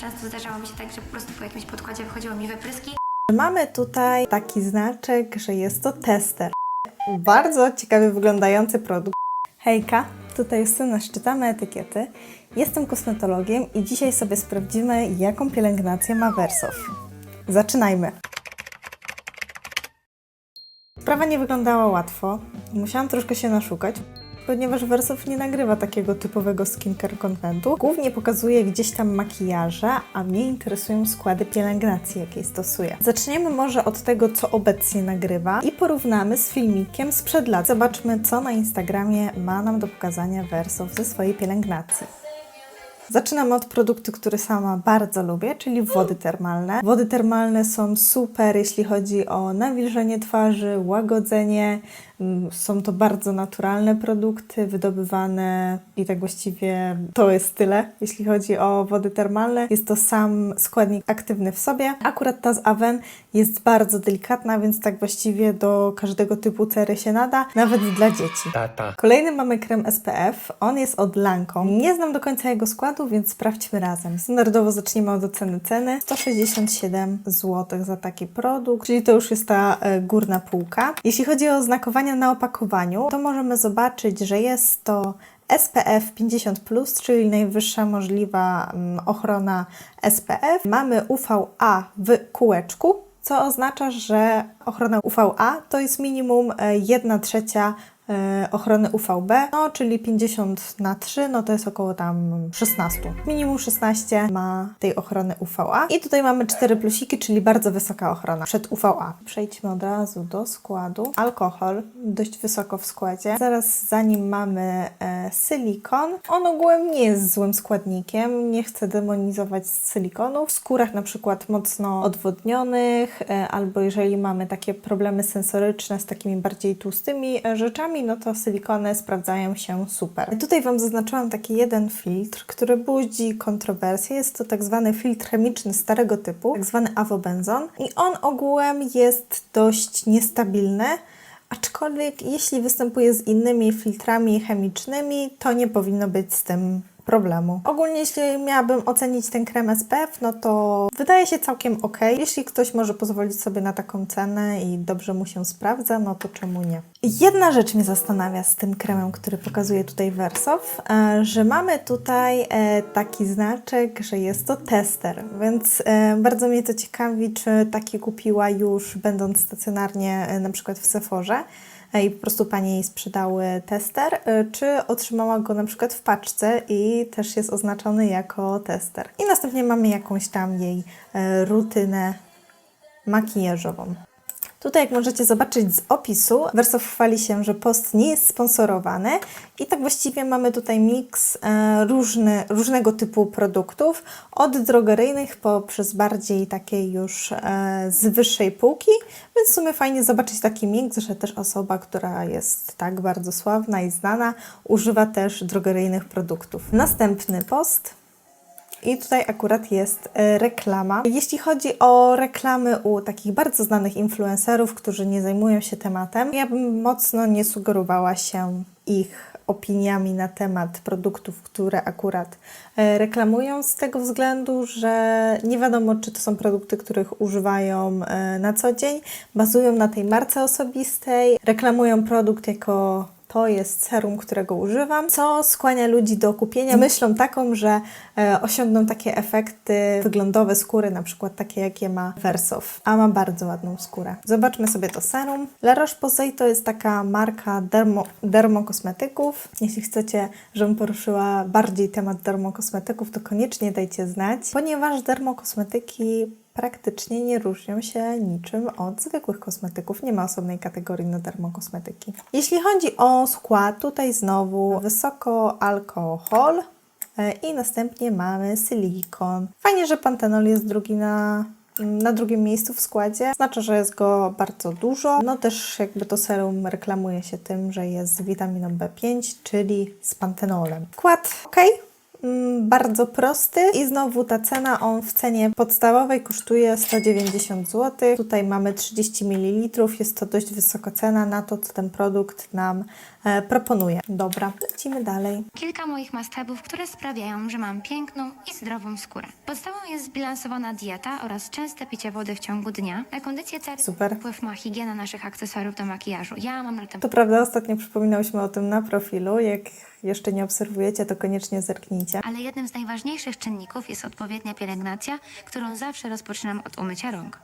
Często zdarzało mi się tak, że po prostu po jakimś podkładzie wychodziło mi wypryski. Mamy tutaj taki znaczek, że jest to tester. Bardzo ciekawie wyglądający produkt. Hejka, tutaj Justyna, szczytamy etykiety. Jestem kosmetologiem i dzisiaj sobie sprawdzimy, jaką pielęgnację ma Versof. Zaczynajmy. Sprawa nie wyglądała łatwo. Musiałam troszkę się naszukać, ponieważ Versof nie nagrywa takiego typowego skincare contentu. Głównie pokazuje gdzieś tam makijaże, a mnie interesują składy pielęgnacji, jakiej stosuje. Zaczniemy może od tego, co obecnie nagrywa i porównamy z filmikiem sprzed lat. Zobaczmy, co na Instagramie ma nam do pokazania Versof ze swojej pielęgnacji. Zaczynamy od produktu, który sama bardzo lubię, czyli wody termalne. Wody termalne są super, jeśli chodzi o nawilżenie twarzy, łagodzenie. Mm, Są to bardzo naturalne produkty, wydobywane i tak właściwie to jest tyle, jeśli chodzi o wody termalne. Jest to sam składnik aktywny w sobie. Akurat ta z Aven jest bardzo delikatna, więc tak właściwie do każdego typu cery się nada, nawet dla dzieci. Tata. Kolejny mamy krem SPF. On jest od Lancome. Nie znam do końca jego składu, więc sprawdźmy razem. Standardowo zaczniemy od oceny ceny. 167 zł za taki produkt, czyli to już jest ta e, górna półka. Jeśli chodzi o oznakowania na opakowaniu, to możemy zobaczyć, że jest to SPF 50+, czyli najwyższa możliwa mm, ochrona SPF. Mamy UVA w kółeczku, co oznacza, że ochrona UVA to jest minimum 1 trzecia e, ochrony UVB, no czyli 50 na 3, no to jest około tam 16. Minimum 16 ma tej ochrony UVA. I tutaj mamy 4 plusiki, czyli bardzo wysoka ochrona przed UVA. Przejdźmy od razu do składu. Alkohol, dość wysoko w składzie. Zaraz za nim mamy e, silikon. On ogółem nie jest złym składnikiem, nie chcę demonizować silikonów. W skórach na przykład mocno odwodnionych, e, albo jeżeli mamy takie problemy sensoryczne z takimi bardziej tłustymi e, rzeczami, no to silikony sprawdzają się super. Tutaj Wam zaznaczyłam taki jeden filtr, który budzi kontrowersje. Jest to tak zwany filtr chemiczny starego typu, tak zwany awobenzon i on ogółem jest dość niestabilny. Aczkolwiek jeśli występuje z innymi filtrami chemicznymi, to nie powinno być z tym problemu. Ogólnie jeśli miałabym ocenić ten krem SPF, no to wydaje się całkiem ok. Jeśli ktoś może pozwolić sobie na taką cenę i dobrze mu się sprawdza, no to czemu nie? Jedna rzecz mnie zastanawia z tym kremem, który pokazuje tutaj Versof, e, że mamy tutaj e, taki znaczek, że jest to tester, więc e, bardzo mnie to ciekawi, czy taki kupiła już będąc stacjonarnie na przykład w Sephorze i po prostu panie jej sprzedały tester, e, czy otrzymała go na przykład w paczce i też jest oznaczony jako tester. I następnie mamy jakąś tam jej e, rutynę makijażową. Tutaj, jak możecie zobaczyć z opisu, Versof chwali się, że post nie jest sponsorowany. I tak właściwie mamy tutaj miks e, różny, różnego typu produktów, od drogeryjnych poprzez bardziej takie już e, z wyższej półki, więc w sumie fajnie zobaczyć taki miks, że też osoba, która jest tak bardzo sławna i znana, używa też drogeryjnych produktów. Następny post i tutaj akurat jest e, reklama. Jeśli chodzi o reklamy u takich bardzo znanych influencerów, którzy nie zajmują się tematem, ja bym mocno nie sugerowała się ich opiniami na temat produktów, które akurat e, reklamują, z tego względu, że nie wiadomo, czy to są produkty, których używają e, na co dzień, bazują na tej marce osobistej, reklamują produkt jako to jest serum, którego używam, co skłania ludzi do kupienia myślą taką, że e, osiągną takie efekty wyglądowe skóry, na przykład takie, jakie ma Versof, a ma bardzo ładną skórę. Zobaczmy sobie to serum. La Roche-Posay to jest taka marka dermo, dermokosmetyków. Jeśli chcecie, żebym poruszyła bardziej temat dermokosmetyków, to koniecznie dajcie znać, ponieważ dermokosmetyki praktycznie nie różnią się niczym od zwykłych kosmetyków. Nie ma osobnej kategorii na dermokosmetyki. Jeśli chodzi o skład, tutaj znowu wysoko alkohol e, i następnie mamy silikon. Fajnie, że pantenol jest drugi na na drugim miejscu w składzie. Znaczy, że jest go bardzo dużo. No też jakby to serum reklamuje się tym, że jest z witaminą B5, czyli z pantenolem. Skład ok, bardzo prosty i znowu ta cena, on w cenie podstawowej kosztuje 190 zł. Tutaj mamy 30 ml, jest to dość wysoka cena na to, co ten produkt nam e, proponuje. Dobra, lecimy dalej. Kilka moich must-have'ów, które sprawiają, że mam piękną i zdrową skórę. Podstawą jest zbilansowana dieta oraz częste picie wody w ciągu dnia. Na kondycję cery Super. wpływ ma higiena naszych akcesoriów do makijażu. Ja mam latem To prawda, ostatnio przypominałyśmy o tym na profilu. Jak jeszcze nie obserwujecie, to koniecznie zerknijcie. Ale jednym z najważniejszych czynników jest odpowiednia pielęgnacja, którą zawsze rozpoczynam od umycia rąk.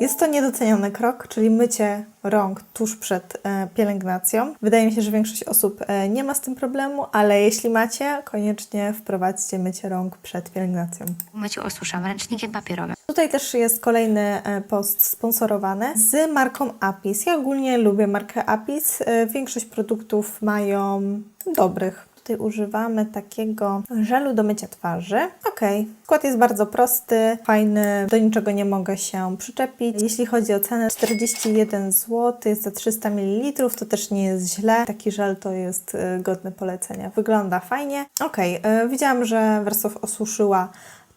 Jest to niedoceniony krok, czyli mycie rąk tuż przed e, pielęgnacją. Wydaje mi się, że większość osób e, nie ma z tym problemu, ale jeśli macie, koniecznie wprowadźcie mycie rąk przed pielęgnacją. W umyciu osuszam ręcznikiem papierowym. Tutaj też jest kolejny e, post sponsorowany z marką Apis. Ja ogólnie lubię markę Apis. E, Większość produktów mają dobrych. Tutaj używamy takiego żelu do mycia twarzy. Ok, skład jest bardzo prosty, fajny, do niczego nie mogę się przyczepić. Jeśli chodzi o cenę 41 zł za 300 ml, to też nie jest źle. Taki żel to jest e, godny polecenia. Wygląda fajnie. Ok, widziałam, że Wersow osuszyła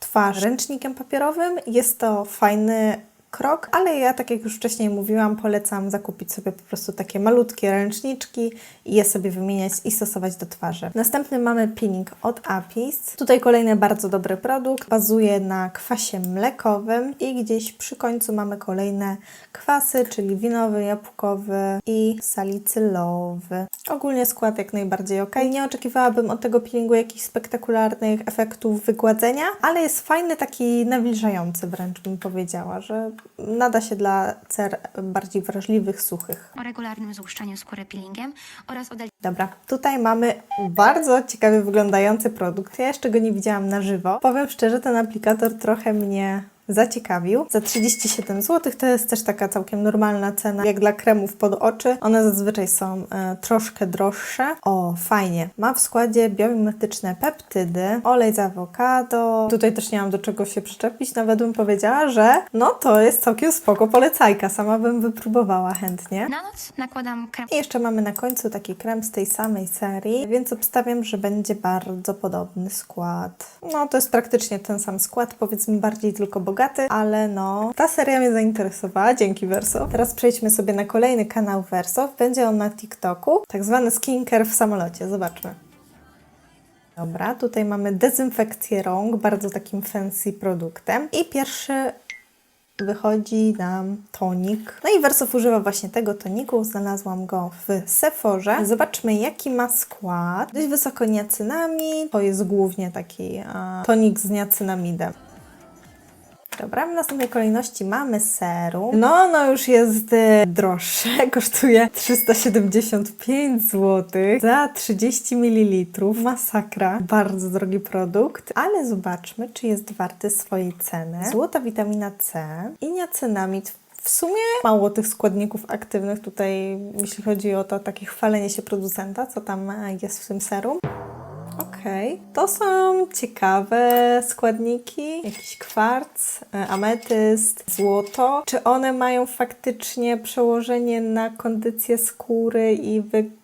twarz ręcznikiem papierowym. Jest to fajny krok, ale ja, tak jak już wcześniej mówiłam, polecam zakupić sobie po prostu takie malutkie ręczniczki i je sobie wymieniać i stosować do twarzy. Następny mamy peeling od Apis. Tutaj kolejny bardzo dobry produkt. Bazuje na kwasie mlekowym i gdzieś przy końcu mamy kolejne kwasy, czyli winowy, jabłkowy i salicylowy. Ogólnie skład jak najbardziej ok. Nie oczekiwałabym od tego peelingu jakichś spektakularnych efektów wygładzenia, ale jest fajny, taki nawilżający wręcz bym powiedziała, że nada się dla cer bardziej wrażliwych, suchych. O regularnym złuszczaniu skóry peelingiem oraz o Dobra, tutaj mamy bardzo ciekawy wyglądający produkt. Ja jeszcze go nie widziałam na żywo. Powiem szczerze, ten aplikator trochę mnie zaciekawił. Za 37 zł to jest też taka całkiem normalna cena, jak dla kremów pod oczy. One zazwyczaj są e, troszkę droższe. O, fajnie. Ma w składzie biomimetyczne peptydy, olej z awokado. Tutaj też nie mam do czego się przyczepić. Nawet bym powiedziała, że no to jest całkiem spoko polecajka. Sama bym wypróbowała chętnie. Na noc nakładam krem I jeszcze mamy na końcu taki krem z tej samej serii, więc obstawiam, że będzie bardzo podobny skład. No, to jest praktycznie ten sam skład, powiedzmy bardziej tylko bogaty, ale no, ta seria mnie zainteresowała, dzięki Verso. Teraz przejdźmy sobie na kolejny kanał Verso, będzie on na TikToku, tak zwany skincare w samolocie, zobaczmy. Dobra, tutaj mamy dezynfekcję rąk, bardzo takim fancy produktem. I pierwszy wychodzi nam tonik. No i Wersow używa właśnie tego toniku. Znalazłam go w Sephorze. Zobaczmy, jaki ma skład. Dość wysoko niacynamid. To jest głównie taki e, tonik z niacynamidem. Dobra, w następnej kolejności mamy serum. No, no już jest e, droższe. Kosztuje 375 zł za 30 ml. Masakra. Bardzo drogi produkt. Ale zobaczmy, czy jest warty swojej ceny. Złota witamina C i niacinamid w sumie mało tych składników aktywnych tutaj, jeśli chodzi o to takie chwalenie się producenta, co tam e, jest w tym serum. Okej, to są ciekawe składniki. Jakiś kwarc, e, ametyst, złoto. Czy one mają faktycznie przełożenie na kondycję skóry i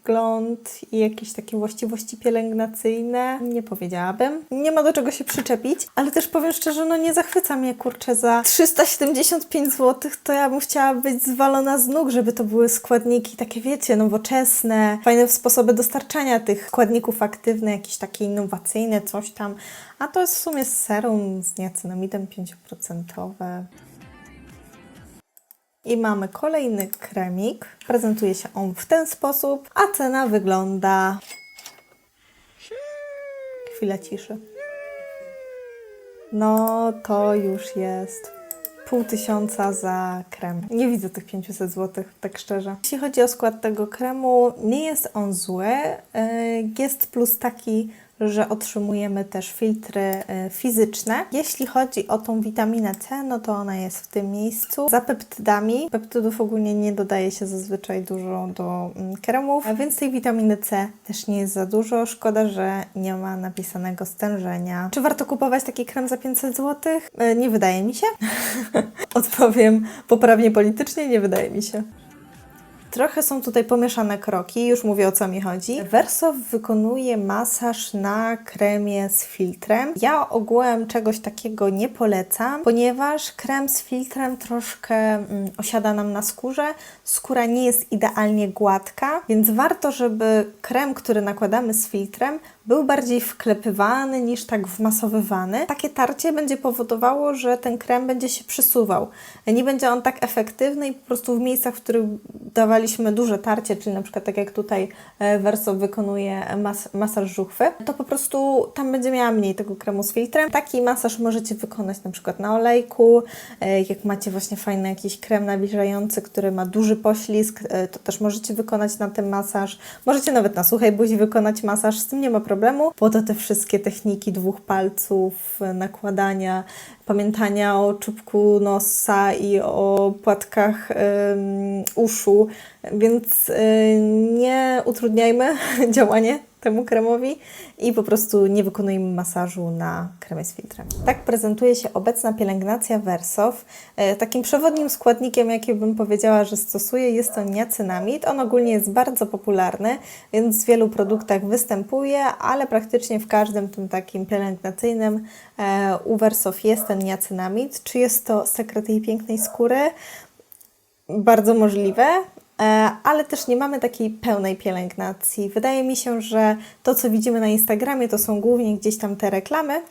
wygląd i jakieś takie właściwości pielęgnacyjne? Nie powiedziałabym. Nie ma do czego się przyczepić, ale też powiem szczerze, no nie zachwyca mnie kurczę za 375 zł, to ja bym chciała być zwalona z nóg, żeby to były składniki takie, wiecie, nowoczesne, fajne sposoby dostarczania tych składników aktywnych, jakieś takie innowacyjne, coś tam. A to jest w sumie serum z niacinamidem 5%. I mamy kolejny kremik. Prezentuje się on w ten sposób, a cena wygląda. Chwila ciszy. No to już jest pół tysiąca za krem. Nie widzę tych 500 zł, tak szczerze. Jeśli chodzi o skład tego kremu, nie jest on zły. Yy, Jest plus taki, że otrzymujemy też filtry yy, fizyczne. Jeśli chodzi o tą witaminę C, no to ona jest w tym miejscu. Za peptydami, peptydów ogólnie nie dodaje się zazwyczaj dużo do mm, kremów, a więc tej witaminy C też nie jest za dużo. Szkoda, że nie ma napisanego stężenia. Czy warto kupować taki krem za 500 zł? Yy, Nie wydaje mi się. Odpowiem poprawnie politycznie, nie wydaje mi się. Trochę są tutaj pomieszane kroki, już mówię o co mi chodzi. Verso wykonuje masaż na kremie z filtrem. Ja ogółem czegoś takiego nie polecam, ponieważ krem z filtrem troszkę mm, osiada nam na skórze. Skóra nie jest idealnie gładka, więc warto, żeby krem, który nakładamy z filtrem, był bardziej wklepywany niż tak wmasowywany. Takie tarcie będzie powodowało, że ten krem będzie się przesuwał. Nie będzie on tak efektywny i po prostu w miejscach, w których dawaliśmy duże tarcie, czyli na przykład tak jak tutaj e, Verso wykonuje mas masaż żuchwy, to po prostu tam będzie miała mniej tego kremu z filtrem. Taki masaż możecie wykonać na przykład na olejku, e, jak macie właśnie fajny jakiś krem nawilżający, który ma duży poślizg, e, to też możecie wykonać na tym masaż. Możecie nawet na suchej buzi wykonać masaż, z tym nie ma problemu. Po to te wszystkie techniki dwóch palców, e, nakładania, pamiętania o czubku nosa i o płatkach uszu, więc y, nie utrudniajmy działanie temu kremowi i po prostu nie wykonujmy masażu na kremie z filtrem. Tak prezentuje się obecna pielęgnacja Versow. E, Takim przewodnim składnikiem, jaki bym powiedziała, że stosuję, jest to niacinamid. On ogólnie jest bardzo popularny, więc w wielu produktach występuje, ale praktycznie w każdym tym takim pielęgnacyjnym e, u Versow jest ten niacinamid. Czy jest to sekret jej pięknej skóry? Bardzo możliwe, ale też nie mamy takiej pełnej pielęgnacji. Wydaje mi się, że to, co widzimy na Instagramie, to są głównie gdzieś tam te reklamy,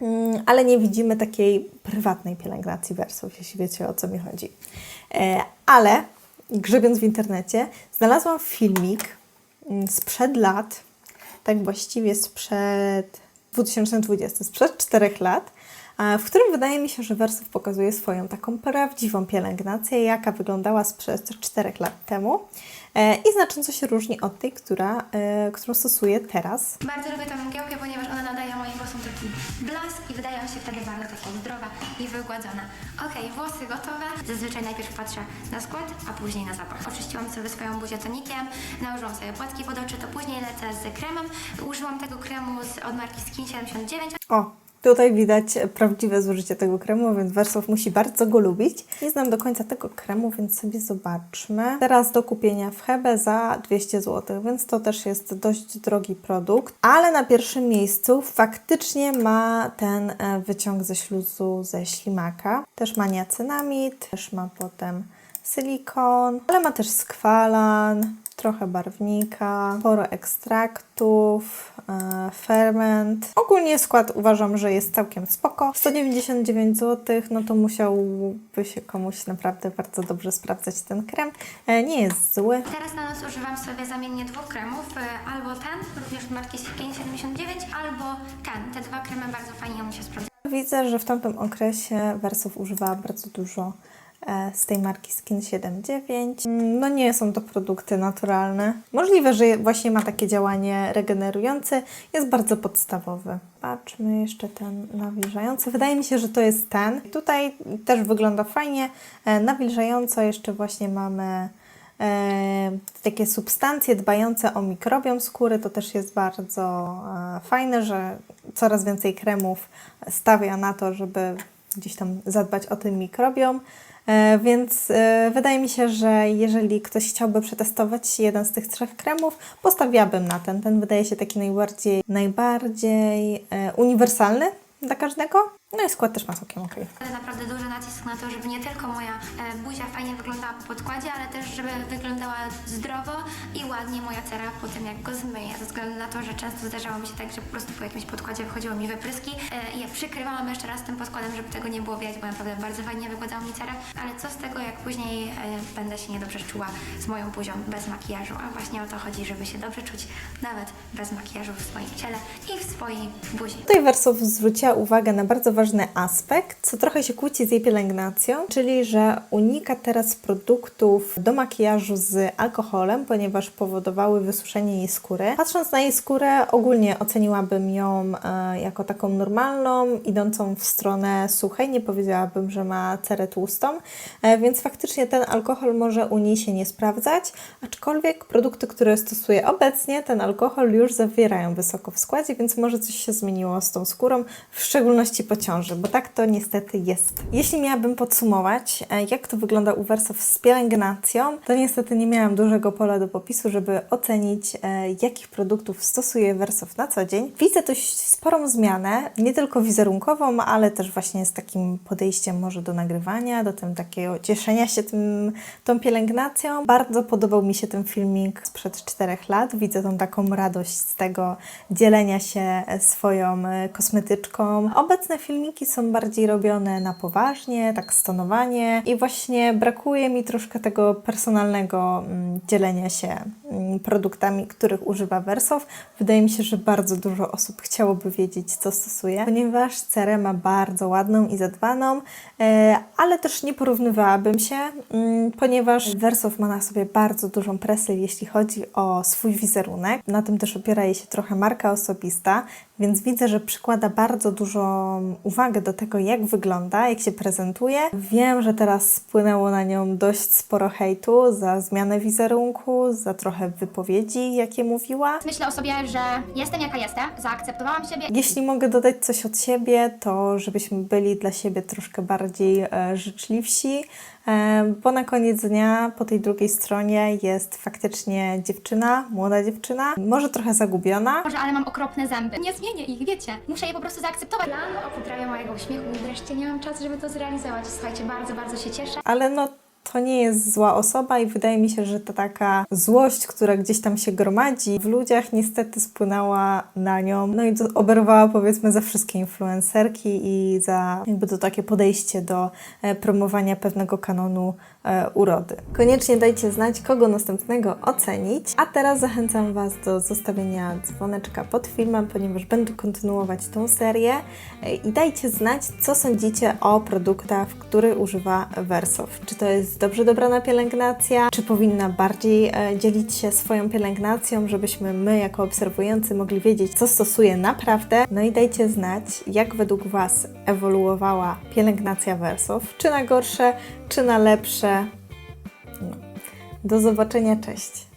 mm, ale nie widzimy takiej prywatnej pielęgnacji wersów, jeśli wiecie o co mi chodzi. E, Ale grzebiąc w internecie, znalazłam filmik mm, sprzed lat, tak właściwie sprzed 2020, sprzed 4 lat, w którym wydaje mi się, że Wersow pokazuje swoją taką prawdziwą pielęgnację, jaka wyglądała sprzed 4 lat temu e, i znacząco się różni od tej, która, e, którą stosuję teraz. Bardzo lubię tą mgiełkę, ponieważ ona nadaje moim włosom taki blask i wydają się wtedy bardzo taka zdrowa i wygładzona. Okej, włosy gotowe. Zazwyczaj najpierw patrzę na skład, a później na zapach. Oczyściłam sobie swoją buzię tonikiem, nałożyłam sobie płatki pod oczy, to później lecę z kremem. Użyłam tego kremu z, od marki Skin 79. O, tutaj widać prawdziwe zużycie tego kremu, więc Wersow musi bardzo go lubić. Nie znam do końca tego kremu, więc sobie zobaczmy. Teraz do kupienia w Hebe za 200 zł, więc to też jest dość drogi produkt. Ale na pierwszym miejscu faktycznie ma ten e, wyciąg ze śluzu ze ślimaka. Też ma niacynamid, też ma potem silikon, ale ma też skwalan, trochę barwnika, sporo ekstraktów, e, ferment. Ogólnie skład uważam, że jest całkiem spoko. 199 zł, no to musiałby się komuś naprawdę bardzo dobrze sprawdzać ten krem. E, nie jest zły. Teraz na noc używam sobie zamiennie dwóch kremów, y, albo ten, również marki Skin 79, albo ten. Te dwa kremy bardzo fajnie mu się sprawdzają. Widzę, że w tamtym okresie Versów używała bardzo dużo e, z tej marki Skin 79. Mm, No nie są to produkty naturalne. Możliwe, że właśnie ma takie działanie regenerujące. Jest bardzo podstawowy. Patrzmy jeszcze ten nawilżający. Wydaje mi się, że to jest ten. Tutaj też wygląda fajnie. E, Nawilżająco jeszcze właśnie mamy e, takie substancje dbające o mikrobiom skóry. To też jest bardzo e, fajne, że coraz więcej kremów stawia na to, żeby gdzieś tam zadbać o ten mikrobiom. E, Więc e, wydaje mi się, że jeżeli ktoś chciałby przetestować jeden z tych trzech kremów, postawiłabym na ten. Ten wydaje się taki najbardziej, najbardziej e, uniwersalny dla każdego. No i skład też ma całkiem okej. Naprawdę duży nacisk na to, żeby nie tylko moja e, buzia fajnie wyglądała po podkładzie, ale też żeby wyglądała zdrowo i ładnie moja cera po tym, jak go zmyję. Ze względu na to, że często zdarzało mi się tak, że po prostu po jakimś podkładzie wychodziło mi wypryski e, i ja przykrywałam jeszcze raz tym podkładem, żeby tego nie było widać, bo naprawdę bardzo fajnie wygładzał mi cerę. Ale co z tego, jak później e, będę się niedobrze czuła z moją buzią bez makijażu? A właśnie o to chodzi, żeby się dobrze czuć nawet bez makijażu w swoim ciele i w swojej buzi. Tutaj Wersow zwróciła uwagę na bardzo ważny aspekt, co trochę się kłóci z jej pielęgnacją, czyli że unika teraz produktów do makijażu z alkoholem, ponieważ powodowały wysuszenie jej skóry. Patrząc na jej skórę, ogólnie oceniłabym ją e, jako taką normalną, idącą w stronę suchej. Nie powiedziałabym, że ma cerę tłustą, e, więc faktycznie ten alkohol może u niej się nie sprawdzać, aczkolwiek produkty, które stosuję obecnie, ten alkohol już zawierają wysoko w składzie, więc może coś się zmieniło z tą skórą, w szczególności po ciąży. Ciąży, bo tak to niestety jest. Jeśli miałabym podsumować, e, jak to wygląda u Wersow z pielęgnacją, to niestety nie miałam dużego pola do popisu, żeby ocenić, e, jakich produktów stosuje Wersow na co dzień. Widzę dość sporą zmianę, nie tylko wizerunkową, ale też właśnie z takim podejściem może do nagrywania, do tym takiego cieszenia się tym, tą pielęgnacją. Bardzo podobał mi się ten filmik sprzed czterech lat. Widzę tą taką radość z tego dzielenia się e, swoją kosmetyczką. Obecne filmiki są bardziej robione na poważnie, tak stonowanie i właśnie brakuje mi troszkę tego personalnego mm, dzielenia się mm, produktami, których używa Wersow. Wydaje mi się, że bardzo dużo osób chciałoby wiedzieć, co stosuje, ponieważ cerę ma bardzo ładną i zadbaną, e, ale też nie porównywałabym się, mm, ponieważ Wersow ma na sobie bardzo dużą presję, jeśli chodzi o swój wizerunek. Na tym też opiera jej się trochę marka osobista, więc widzę, że przykłada bardzo dużą uwagę do tego, jak wygląda, jak się prezentuje. Wiem, że teraz spłynęło na nią dość sporo hejtu za zmianę wizerunku, za trochę wypowiedzi, jakie mówiła. Myślę o sobie, że jestem jaka jestem, zaakceptowałam siebie Jeśli mogę dodać coś od siebie, to żebyśmy byli dla siebie troszkę bardziej e, życzliwsi, bo na koniec dnia po tej drugiej stronie jest faktycznie dziewczyna, młoda dziewczyna, może trochę zagubiona, Boże, ale mam okropne zęby. Nie zmienię ich, wiecie. Muszę je po prostu zaakceptować. Plan o poprawie mojego uśmiechu i wreszcie nie mam czasu, żeby to zrealizować. Słuchajcie, bardzo, bardzo się cieszę. ale no to nie jest zła osoba i wydaje mi się, że ta taka złość, która gdzieś tam się gromadzi w ludziach, niestety spłynęła na nią. No i oberwała powiedzmy za wszystkie influencerki i za jakby to takie podejście do e, promowania pewnego kanonu urody. Koniecznie dajcie znać, kogo następnego ocenić. A teraz zachęcam Was do zostawienia dzwoneczka pod filmem, ponieważ będę kontynuować tą serię E, i dajcie znać, co sądzicie o produktach, które używa Wersow. Czy to jest dobrze dobrana pielęgnacja, czy powinna bardziej e, dzielić się swoją pielęgnacją, żebyśmy my jako obserwujący mogli wiedzieć, co stosuje naprawdę. No i dajcie znać, jak według Was ewoluowała pielęgnacja Wersow, czy na gorsze, czy na lepsze. No. Do zobaczenia, cześć!